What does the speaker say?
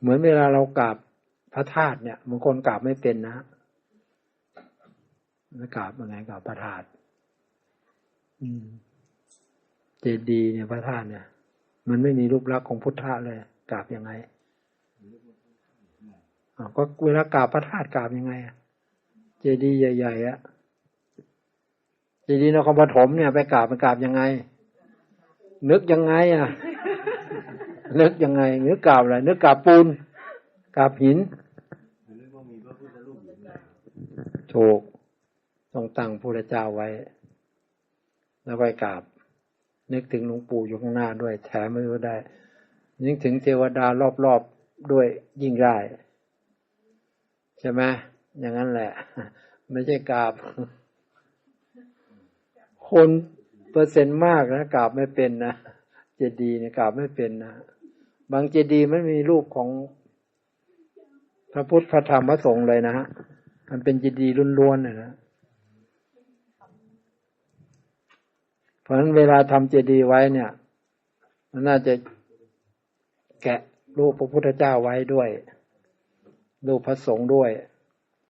เหมือนเวลาเรากราบพระธาตุเนี่ยบางคนกราบไม่เป็นนะไม่กราบยังไงกราบพระธาตุเจดีย์เนี่ยพระธาตุเนี่ย มันไม่มีรูปลักษณ์ของพุทธะเลยกราบยังไงก็เวลากราบพระธาตุกราบยังไงเจดีย์ใหญ่ๆอะเจดีย์นครปฐมเนี่ยไปกราบมันกราบยังไง นึกยังไง อะ นึกยังไงนึกกาบอะไรนึกกาบปูนกาบหินถูกต้องตั้งพระเจ้าไว้ แล้วไปกราบ นึกถึงหลวงปู่อยู่ข้างหน้าด้วยแถมไม่ก็ได้ นึกถึงเทวดารอบๆด้วยยิ่งได้ใช่ไหมอย่างนั้นแหละ ไม่ใช่กราบ คนเปอร์เซ็นต์มากนะกราบไม่เป็นนะเจดีย์เนี่ยกราบไม่เป็นนะ บางเจดีย์ไม่มีรูปของพระพุทธพระธรรมพระสงฆ์เลยนะฮะ มันเป็นเจดีย์ล้วนๆนะนะเพราะฉะนั้นเวลาทำเจดีย์ไว้เนี่ย มันน่าจะแกะรูปพระพุทธเจ้าไว้ด้วย รูปพระสงฆ์ด้วย